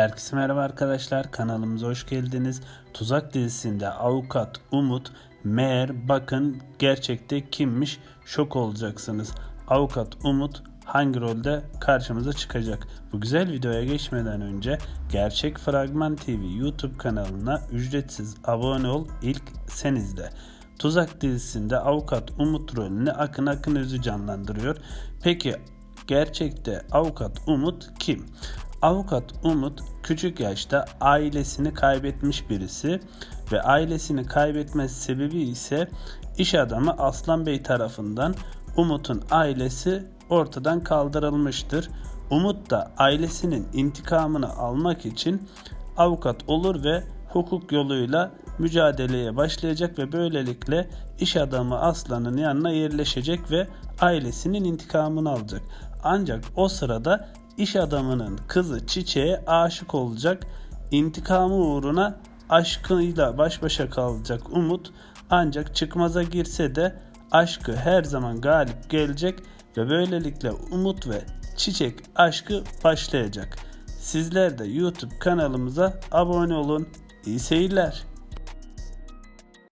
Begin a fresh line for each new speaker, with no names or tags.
Herkese merhaba arkadaşlar kanalımıza hoş geldiniz. Tuzak dizisinde avukat Umut meğer bakın gerçekte kimmiş şok olacaksınız. Avukat Umut hangi rolde karşımıza çıkacak? Bu güzel videoya geçmeden önce Gerçek Fragman TV YouTube kanalına ücretsiz abone ol ilk sen izle. Tuzak dizisinde avukat Umut rolünü Akın Akın Özü canlandırıyor. Peki gerçekte avukat Umut kim? Avukat Umut küçük yaşta ailesini kaybetmiş birisi ve ailesini kaybetmesi sebebi ise iş adamı Aslan Bey tarafından Umut'un ailesi ortadan kaldırılmıştır. Umut da ailesinin intikamını almak için avukat olur ve hukuk yoluyla mücadeleye başlayacak ve böylelikle iş adamı Aslan'ın yanına yerleşecek ve ailesinin intikamını alacak. Ancak o sırada iş adamının kızı Çiçek'e aşık olacak. İntikamı uğruna aşkıyla baş başa kalacak Umut ancak çıkmaza girse de aşkı her zaman galip gelecek ve böylelikle Umut ve Çiçek aşkı başlayacak. Sizler de YouTube kanalımıza abone olun. İyi seyirler.